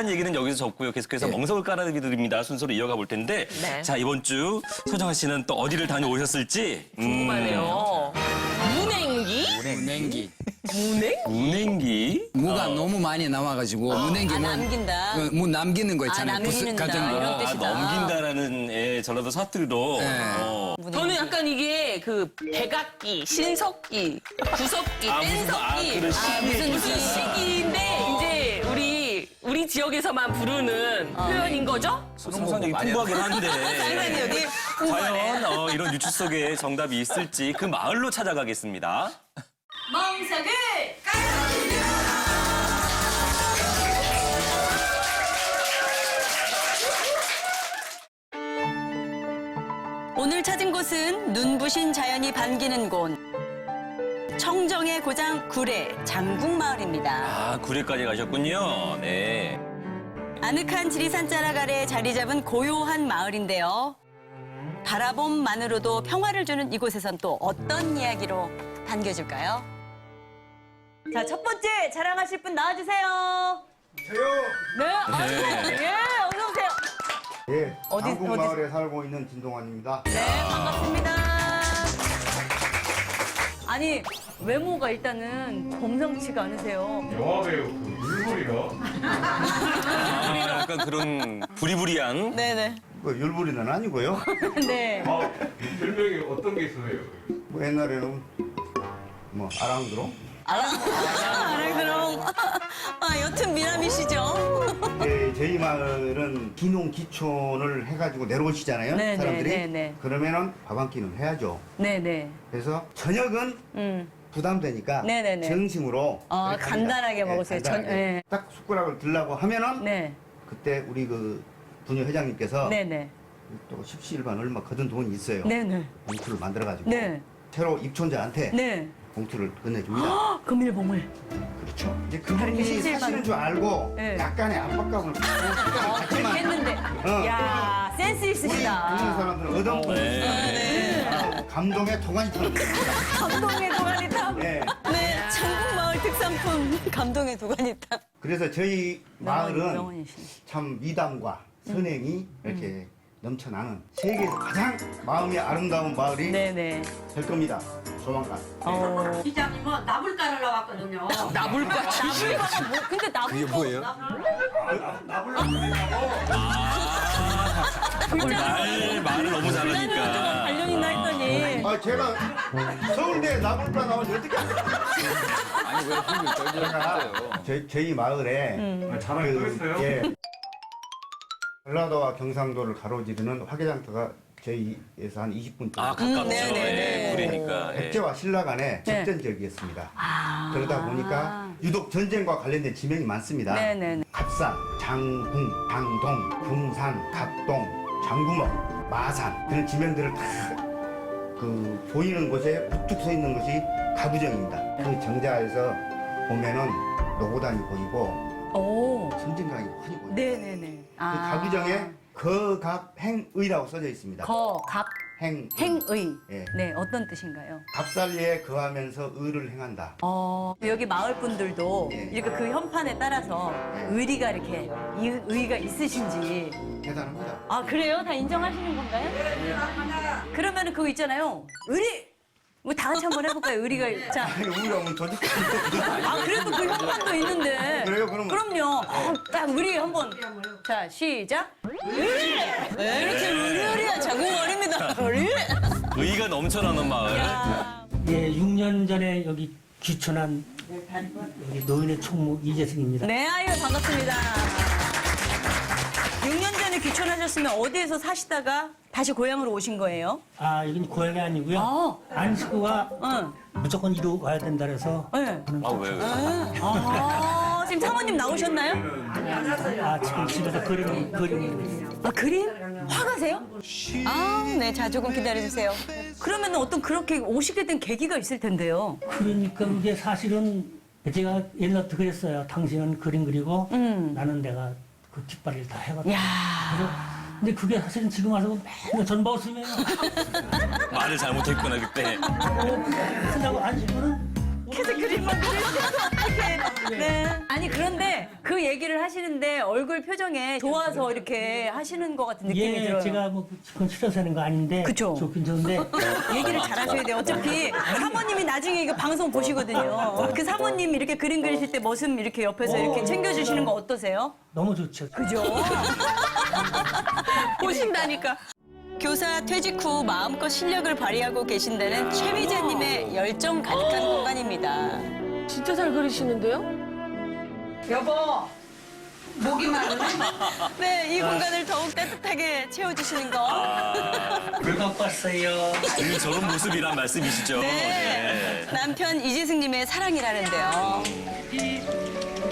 했다는 얘기는 여기서 적고요. 계속해서 예. 멍석을 깔아드립니다. 순서로 이어가 볼 텐데 네. 자 이번 주 서정아 씨는 또 어디를 다녀오셨을지 음, 궁금하네요. 문행기? 문행기. 문행? 운행기 무가 너무 많이 나와가지고 문행기 아, 뭐, 남긴다. 그, 무 남기는 거 있잖아요. 아, 남기는다. 이런 아, 뜻이다. 넘긴다라는 예, 전라도 사투리로 네. 어. 저는 약간 이게 그 백악기, 신석기, 구석기, 아, 무슨, 아, 뗀석기 그런 시기의 무슨 무슨. 시기인데 이제 우리 지역에서만 부르는 표현인 거죠? 상상력이 풍부하긴 한데 상상력이 풍부하네. 과연 어, 이런 유추 속에 정답이 있을지 그 마을로 찾아가겠습니다. 멍석을 오늘 찾은 곳은 눈부신 자연이 반기는 곳. 청정의 고장 구례 장국마을입니다. 아 구례까지 가셨군요. 네. 아늑한 지리산 자락 아래 자리 잡은 고요한 마을인데요. 바라봄만으로도 평화를 주는 이곳에선 또 어떤 이야기로 반겨줄까요? 자, 첫 번째 자랑하실 분 나와주세요. 네, 아, 네. 예, 어서 오세요. 예, 어디- 장국 어디- 마을에 살고 있는 진동환입니다. 네, 반갑습니다. 아니, 외모가 일단은 범상치가 않으세요. 영화 배우 그 물놀이가 아, 약간 그런 부리부리한 네네. 뭐 율부리는 아니고요. 네. 아 별명이 어떤 게 있어요? 뭐 옛날에는 뭐 아랑드로. 아, 그럼. 아, 여튼 미남이시죠? 예, 저희 마을은 기농 기촌을 해가지고 내려오시잖아요. 네, 사람들이. 네, 네, 네. 그러면은 밥 한 끼는 해야죠. 네네. 그래서 저녁은 음. 부담되니까 네, 네, 네. 정심으로 어, 이렇게 간단하게 합니다. 먹으세요. 예, 전- 간단하게. 예. 딱 숟가락을 들라고 하면은 네. 그때 우리 그 분유 회장님께서 네네. 또 십시일반 얼마 거둔 돈이 있어요. 네네. 봉투를 만들어 가지고 네. 새로 입촌자한테 네. 봉투를 건네줍니다. 헉, 금일봉을. 그렇죠. 이제 다른 게 그분이 실질만- 사실인 줄 알고 네. 약간의 압박감을 갖고 어, 그렇게 했는데. 어. 야 센스 우리 있으시다. 보는 사람들은 어떤 네. 감동의 도가니 터는 감동의 도가니탕. 네. 네. 장국마을 특산품 감동의 도가니탕. 그래서 저희 마을은 명언이시네. 참 미담과 선행이 이렇게 넘쳐나는 세계에서 가장 마음이 아름다운 마을이 네네. 될 겁니다. 조만간. 어. 시장님은 나물 깔으러 왔거든요. 나불까? 나불과가 뭐, 근데 나불 그게 뭐예요? 말 말을 너무 잘하니까. 관련 있나 했더니. 아 제가 서울대 나불가 나오지 어떻게 아니, 왜 흥을 떨어졌어요? 저희, 저희 마을에 음. 아, 자랑이 또 있어요? 예. 전라도와 경상도를 가로지르는 화개장터가 저희에서 한 20분 아 가깝죠. 네, 네, 네. 예, 구례니까. 예. 백제와 신라 간의 네. 접전적이었습니다. 아. 그러다 보니까 유독 전쟁과 관련된 지명이 많습니다. 네네네. 갑산, 장궁, 장동, 궁산, 갑동, 장구멍, 마산 그런 지명들을 다 그 보이는 곳에 우뚝 서 있는 것이 가부정입니다. 그 정자에서 보면은 노고단이 보이고 오. 선진강이 훤히 보입니다. 네네네. 그 가부정에 거갑행의라고 써져 있습니다. 거, 갑, 행, 행의. 예. 네, 어떤 뜻인가요? 갑살리에 거하면서 의를 행한다. 어, 여기 마을 분들도 예. 이렇게 그 현판에 따라서 예. 의리가 이렇게 이- 의의가 있으신지. 대단합니다. 아, 그래요? 다 인정하시는 건가요? 그러면은 그거 있잖아요. 의리! 뭐 다 같이 한번 해볼까요? 의리가. 자. 아니, 우리가 뭐 조직 아, 그래도 그 현판도 있는데. 그래요? 그럼- 그럼요. 아, 딱 의리 한번. 자, 시작. 의리! 네, 이렇게 의리의리한 자국말입니다. 의리! 의가 넘쳐나는 마을. 예, 6년 전에 여기 귀촌한 여기 노인의 총무 이재승입니다. 네, 아유, 반갑습니다. 6년 전에 귀촌하셨으면 어디에서 사시다가 다시 고향으로 오신 거예요? 아, 여긴 고향이 아니고요. 안식구가 응. 무조건 이루 와야 된다 그래서 네. 아 왜? 왜? 아, 지금 사모님 나오셨나요? 아, 지금 집에서 그림 그림 아, 그림? 화가세요? 아, 네, 자, 조금 기다려주세요. 그러면 어떤 그렇게 오시게 된 계기가 있을 텐데요. 그러니까 이게 사실은 제가 옛날부터 그랬어요. 당신은 그림 그리고 음. 나는 내가 그 깃발을 다 해봤다. 야 그래서 근데 그게 사실은 지금 와서 맨날 전 벗으면 말을 잘못했구나 그때. 어, 한다고 안식구는 계속 그림만 어떡해. 네. 아니 그런데 그 얘기를 하시는데 얼굴 표정에 좋아서 이렇게 하시는 것 같은 느낌이 예, 들어요. 제가 뭐 그건 하는 거 아닌데. 그쵸. 좋긴 좋은데. 얘기를 잘하셔야 돼요. 어차피 사모님이 나중에 이거 방송 보시거든요. 그 사모님 이렇게 그림 그리실 때 머슴 이렇게 옆에서 이렇게 챙겨주시는 거 어떠세요? 너무 좋죠. 그죠? 보신다니까. 교사 퇴직 후 마음껏 실력을 발휘하고 계신다는 최미자님의 열정 가득한 공간입니다. 진짜 잘 그리시는데요? 여보, 목이 마르네. 네, 이 공간을 더욱 따뜻하게 채워주시는 거. 물 갖고 왔어요. 그 저런 모습이란 말씀이시죠? 네. 남편 이재승님의 사랑이라는데요.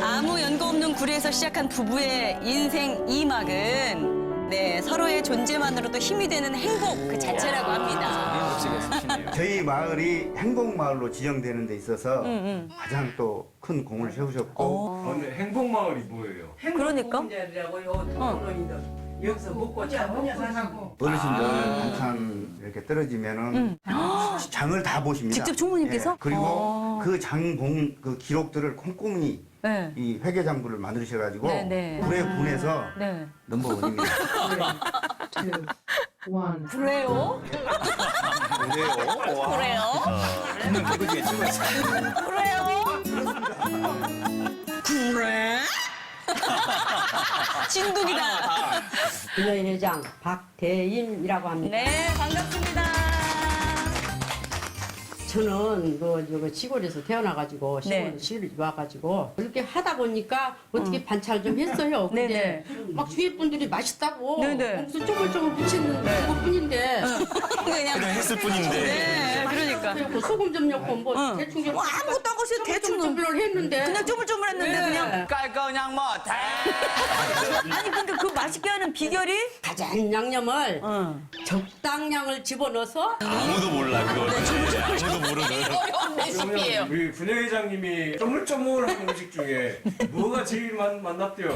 아무 연고 없는 구리에서 시작한 부부의 인생 이막은 네, 서로의 존재만으로도 힘이 되는 행복 그 자체라고 합니다. 멋지게 쓰시네요. 저희 마을이 행복마을로 지정되는 데 있어서 가장 또 큰 공을 세우셨고 아, 근데 행복마을이 뭐예요? 그러니까? 여기서 먹고 자고 사고. 어르신들 반찬 이렇게 떨어지면은 장을 다 보십니다. 직접 총무님께서? 예, 그리고 어. 그 장봉 그 기록들을 꼼꼼히 네. 이 회계장부를 만드셔가지고 네, 네. 불에 분해서 네. 넘버 원입니다. 그래요? 그래요? 분명 그거 중에 찍어 있어요. 그래요? 그래? 진국이다. 분녀인 회장 박대임이라고 합니다. 네, 반갑습니다. 저는 그 저거 시골에서 태어나가지고 네. 시골 시골 와가지고 그렇게 하다 보니까 어떻게 반찬을 좀 했어요. 근데 막 주위 분들이 맛있다고 네네. 무슨 쪼글쪼글 붙이는 그것뿐인데 그냥, 그냥 했을 뿐인데. 네, 그러니까. 그리고 소금 좀 넣고 뭐 대충 좀 뭐 아무것도 안 거시 대충 쪼글쪼글 했는데 그냥 쪼물쪼물했는데 그냥 깔 거냥 못해. 아니 근데 그 맛있게 하는 비결이 가장 양념을 어. 적당량을 집어넣어서 아무도 몰라, 그걸. 네, 아무도 모르는. 그러면 우리 분녀 회장님이 쪼물쪼물한 음식 중에 뭐가 제일 맛, 맛났대요?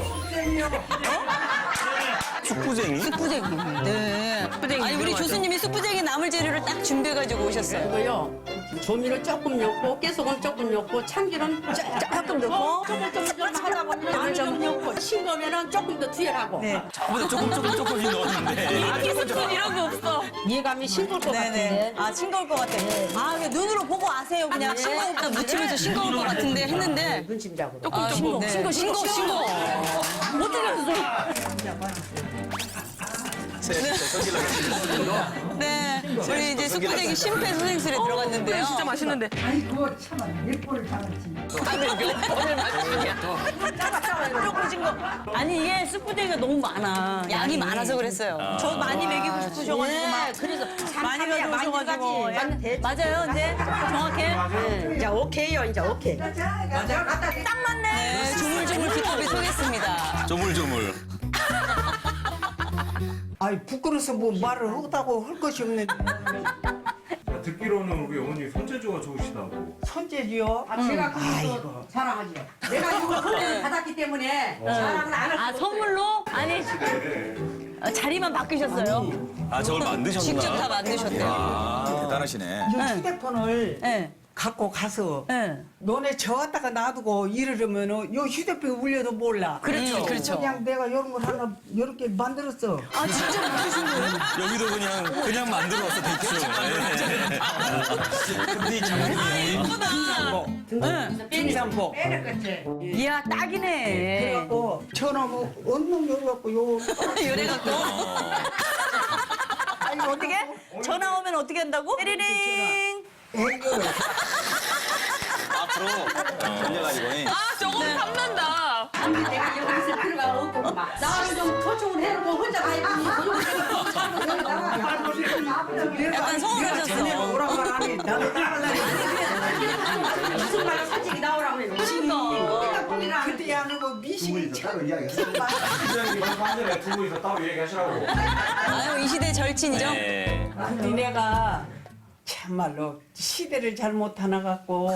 축구쟁이? 쑥부쟁이. 네. 아니 우리 교수님이 쑥부쟁이 나물 재료를 딱 준비해가지고 오셨어요. 이거요 조미료 조금 넣고 깨소금 조금 넣고 참기름 짜- 조금 넣고. 조금 하다 보면 마늘 좀 넣고 싱거면은 조금 더 투여하고 네. 저보다 조금, 조금, 조금씩 넣었는데. 스푼 이런 거 없어. 이해감이 싱거울 것 같은데 아 싱거울 것 같아. 아 그냥 눈으로 보고 아세요 그냥 네. 싱거울 것 무치면서 싱거울 것 같은데 했는데 눈치라고 아, 싱거 싱거 싱거 싱거. 어 떻게 했어? 네, 우리 이제 쑥부쟁이 심폐소생술에 들어갔는데요. 진짜 맛있는데. 조금 싱거. 아니 이게 쑥부쟁이가 너무 많아. 양이 많아서 그랬어요. 저 많이 먹이고 싶으셔가지고 막 그래서 많이 가져오셔가지고 예. 맞아요, 이제 정확해. 이제 오케이요 이제 오케이 딱 맞네. 네, 조물조물 기법이 소겠습니다. 조물조물. 아이 부끄러워서 뭐 말을 하다고 할 것이 없는데 야, 듣기로는 우리 어머니 손재주가 좋으시다고. 손재주요 제가 그거 자랑하죠 내가 이거 선물을 받았기 때문에 자랑을 안할아 선물로? 아니 어, 자리만 바뀌셨어요. 아, 저걸 만드셨나? 직접 다 만드셨대요. 아, 대단하시네. 이 휴대폰을 네, 갖고 가서 네. 너네 저었다가 놔두고 이러면은 요 휴대폰 울려도 몰라 그렇죠, 그렇죠. 그냥 내가 이런 걸 하나 이렇게 만들었어 아 진짜 만드신 거예요? 여기도 그냥, 그냥 만들어서 대충. 네. 근데 장군이 등산복 이야 딱이네. 그래갖고 전화 뭐 언능 열갖고 요 요래 갖고. 아니 어떻게? 전화 오면 어떻게 한다고? 띠리링. 애교를 앞으로 돌려가지고. 아, 저거는 탐난다. 내가 여기 있을 필요가 없고 막 나를 좀 초청을 해놓고 혼자 가야지 약간 서운하셨어. 말 안해 나도 따라가려고 무슨 말로 솔직히 나오라고 해 그러니까. 그때 안 하고 미식이 참 따로 얘기하시라고. 아유 이 시대 절친이죠? 네. 내가 참말로 시대를 잘못 하나 갖고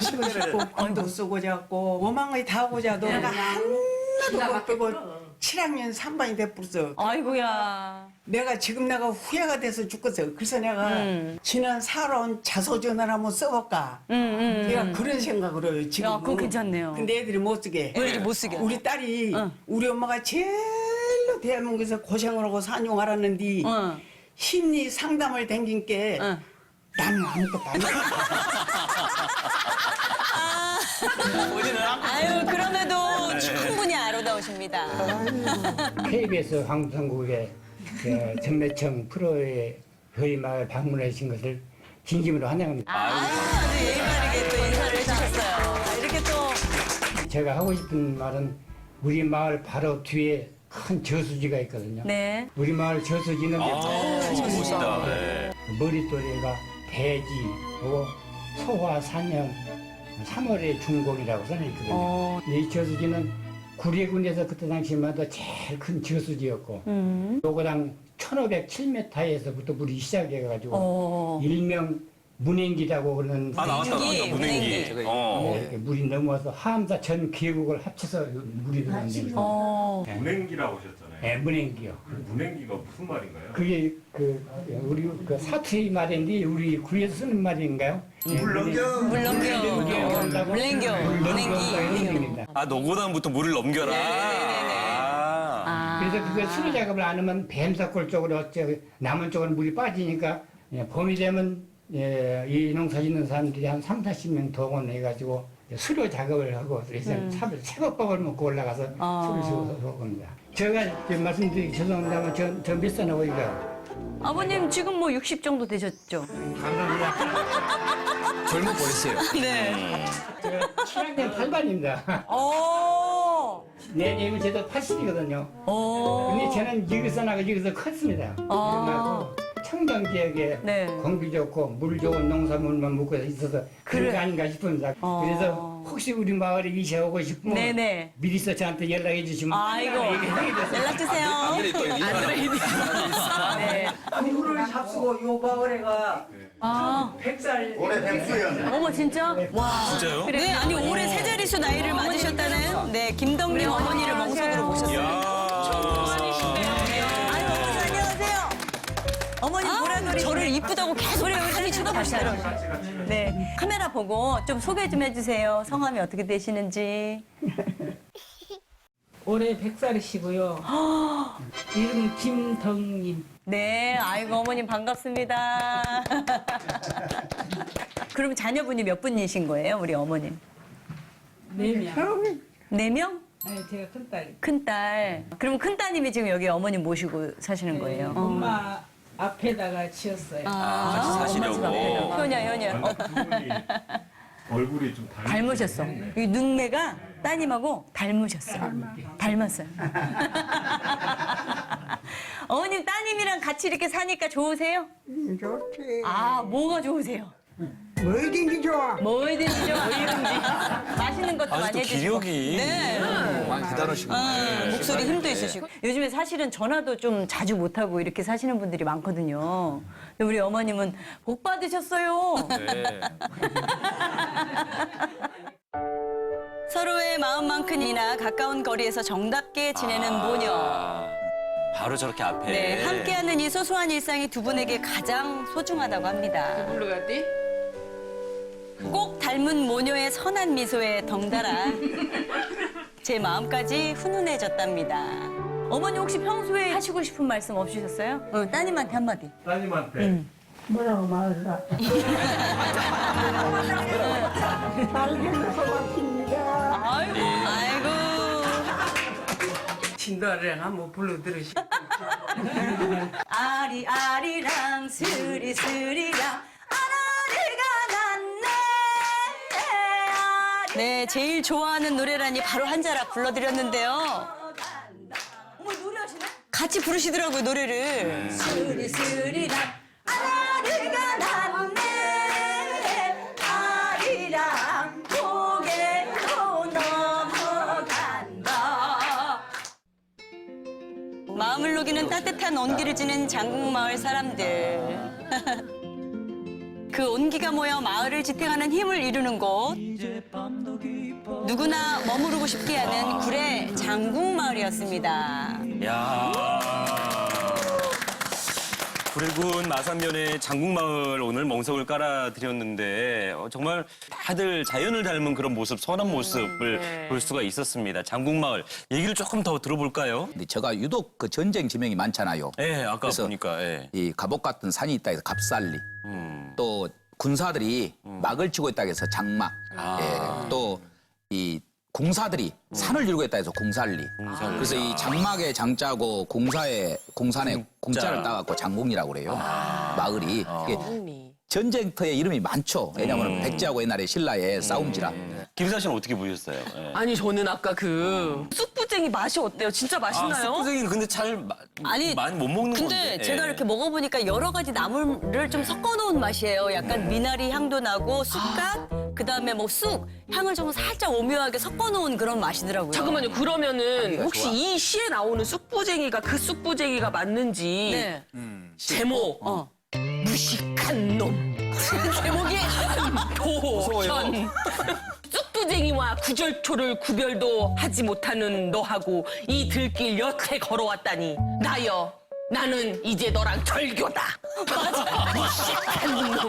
쉬고 싶고 돈도 쓰고 자고 오망의 다 하고 자도 내가 하나도 못 빼고 7학년 3반이 돼버렸어. 아이고야. 내가 지금 내가 후회가 돼서 죽겠어. 그래서 내가 음. 지난 살아온 자소전을 한번 써볼까. 내가 그런 생각을 해요, 지금. 음, 야, 그거 괜찮네요. 근데 애들이 못 쓰게. 왜 이렇게 못 쓰게? 우리 딸이 우리 엄마가 제일로 대한민국에서 고생을 하고 산용하라는데 어. 심리 상담을 댕긴 게 어. 나는 아무것도 안 해. 아유, 그럼에도 충분히 아름다우십니다. KBS 방송국의 그 전매청 프로의 회의마을 방문하신 것을 진심으로 환영합니다. 아유, 아주 예의 바르게 또 인사를 해주셨어요. 이렇게 또. 제가 하고 싶은 말은 우리 마을 바로 뒤에 큰 저수지가 있거든요. 네. 우리 마을 저수지는 아, 멋있다. 네. 머릿돌이가 돼지, 그리고 소화, 산영, 3월의 중공이라고 써있거든요. 어. 이 저수지는 구례군에서 그때 당시마다 제일 큰 저수지였고, 음. 요거당 1507m에서부터 물이 시작해가지고, 어. 일명 문행기라고 그러는 아, 나왔다, 문행기, 나왔다. 문행기. 문행기. 어. 이렇게 물이 넘어와서 하암사 전 계곡을 합쳐서 물이 들어간다고. 어. 문행기라고 하셨잖아요. 네, 문행기요. 문행기가 무슨 말인가요? 그게 그 우리 그 사투리 말인데 우리 구에서 쓰는 말인가요? 물 넘겨. 물 넘겨. 물넘겨. 물냉겨. 문행기. 문행기. 아, 노고단부터 물을 넘겨라. 아. 그래서 그거 수로 작업을 안 하면 뱀사골 쪽으로 어째 남은 쪽으로 물이 빠지니까 예, 봄이 되면 예, 이 농사 짓는 사람들이 한 3, 40명 동원해가지고 수로 작업을 하고 그래서 삽을 새벽밥을 먹고 올라가서 술을 주워서 먹습니다. 제가 지금 말씀드리기 죄송합니다만 저, 저몇 살하고 이거 아버님 지금 뭐 60 정도 되셨죠? 젊어 보이세요. 네. 제가 7학년 8반입니다. 오. 내년이면 저도 80이거든요. 오. 근데 저는 여기서 나가 여기서 컸습니다. 그래서 청정 지역에 네. 공기 좋고 물 좋은 농산물만 먹고 있어서 그런 그래. 게 아닌가 싶습니다. 어. 그래서 혹시 우리 마을에 이사 오고 싶으면 네네. 미리 서 저한테 연락해 주시면 아이고. 연락 주세요. 또 있는 네. 물을 잡수고 요 마을에가 아. 백살 올해 백수연. 어머 진짜? 와. 진짜요? 네, 아니 올해 세 자릿수 나이를 맞으셨다는 네 김덕림 어머니를 멍석으로. 아유 어머니 보라돌이 저를 이쁘다고 계속 많이 쳐다보시더라고요. 네 카메라 보고 좀 소개 좀 해주세요. 성함이 어떻게 되시는지. 올해 100살이시고요. 이름 김덕님. 네, 아이고 어머님 반갑습니다. 그럼 자녀분이 몇 분이신 거예요, 우리 어머님? 네 명. 네 명? 네, 제가 큰딸. 큰 딸. 그럼 큰 따님이 지금 여기 어머님 모시고 사시는 거예요? 엄마 앞에다가 지었어요. 아, 같이 사시려고. 엄마 집 앞에다. 효녀, 효녀. 아, 두 분이 얼굴이 좀 닮- 닮으셨어. 이 눈매가 따님하고 닮으셨어. 닮았어요. 어머님 따님이랑 같이 이렇게 사니까 좋으세요? 좋지. 아, 뭐가 좋으세요? 뭐든지 좋아. 뭐든지 좋아. 뭐든지. 맛있는 것도 많이 또 해주시고. 기력이. 네. 많이 대단하시고. 아, 목소리 힘도 있으시고. 요즘에 사실은 전화도 좀 자주 못 하고 이렇게 사시는 분들이 많거든요. 근데 우리 어머님은 복 받으셨어요. 네. 서로의 마음만큼이나 가까운 거리에서 정답게 지내는 모녀. 아, 바로 저렇게 앞에. 네, 함께하는 이 소소한 일상이 두 분에게 가장 소중하다고 합니다. 불러가지? 꼭 닮은 모녀의 선한 미소에 덩달아 제 마음까지 훈훈해졌답니다. 어머니 혹시 평소에 하시고 싶은 말씀 없으셨어요? 어, 따님한테 한마디. 따님한테 뭐라고 말을라? 아이고, 아이고. 진도아리랑 한번 불러 들으시. 아리 아리랑 스리 스리랑 네, 제일 좋아하는 노래라니 바로 한 자락 불러드렸는데요. 어머, 노래하시네? 같이 부르시더라고요, 노래를. 스리스리랑 아라리가 났네. 아리랑 고개로 넘어간다. 마음을 녹이는 따뜻한 온기를 지닌 장국마을 사람들. 그 온기가 모여 마을을 지탱하는 힘을 이루는 곳. 누구나 머무르고 싶게 하는 굴의 장궁마을이었습니다. 야. 구례군 마산면의 장국마을 오늘 멍석을 깔아드렸는데 어, 정말 다들 자연을 닮은 그런 모습, 선한 모습을 볼 수가 있었습니다. 장국마을 얘기를 조금 더 들어볼까요? 근데 제가 유독 그 전쟁 지명이 많잖아요. 예, 아까 그래서 보니까 예. 이 갑옷 같은 산이 있다 해서 갑살리. 음. 또 군사들이 막을 치고 있다 해서 장막. 아. 예. 또이 공사들이 산을 이루고 있다 해서 공살리. 공살리. 그래서 이 장막의 장자고 공사의 공산의 공자. 공자를 따갖고 장공이라고 그래요. 마을이. 어. 이게 전쟁터에 이름이 많죠. 왜냐하면 백제하고 옛날에 신라의 싸움지라. 김사 씨는 어떻게 보셨어요? 예. 아니 저는 아까 그 쑥부쟁이 맛이 어때요? 진짜 맛있나요? 숯부쟁이는 근데 잘 마- 아니, 많이 못 먹는 근데 건데. 제가 예. 이렇게 먹어보니까 여러 가지 나물을 좀 섞어놓은 맛이에요. 약간 미나리 향도 나고 쑥갓, 그 다음에 뭐 쑥 향을 좀 살짝 오묘하게 섞어놓은 그런 맛이더라고요. 잠깐만요. 그러면은 혹시 좋아. 이 시에 나오는 쑥부쟁이가 그 쑥부쟁이가 맞는지 네. 제목 어. 무식한 놈 제목이 도현 쑥부쟁이와 구절초를 구별도 하지 못하는 너하고 이 들길 여태 걸어왔다니 나여 나는 이제 너랑 절교다 맞아 맞아,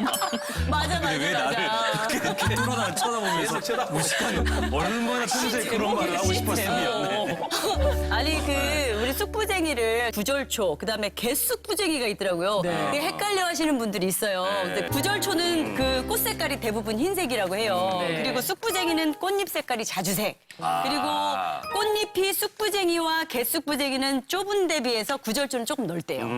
맞아, 근데 왜 나를 맞아. 그렇게 뚫어다 쳐다보면서 무식한 얼마나 평소에 그런 말을 하고 싶었으면 네. 아니 그 우리 쑥부쟁이를 구절초 그다음에 개쑥부쟁이가 있더라고요. 그게 헷갈려 하시는 분들이 있어요. 근데 구절초는 그 꽃 색깔이 대부분 흰색이라고 해요. 그리고 쑥부쟁이는 꽃잎 색깔이 자주색. 그리고 꽃잎이 쑥부쟁이와 개쑥부쟁이는 좁은 대비해서 구절초는 조금 넓대요. 네.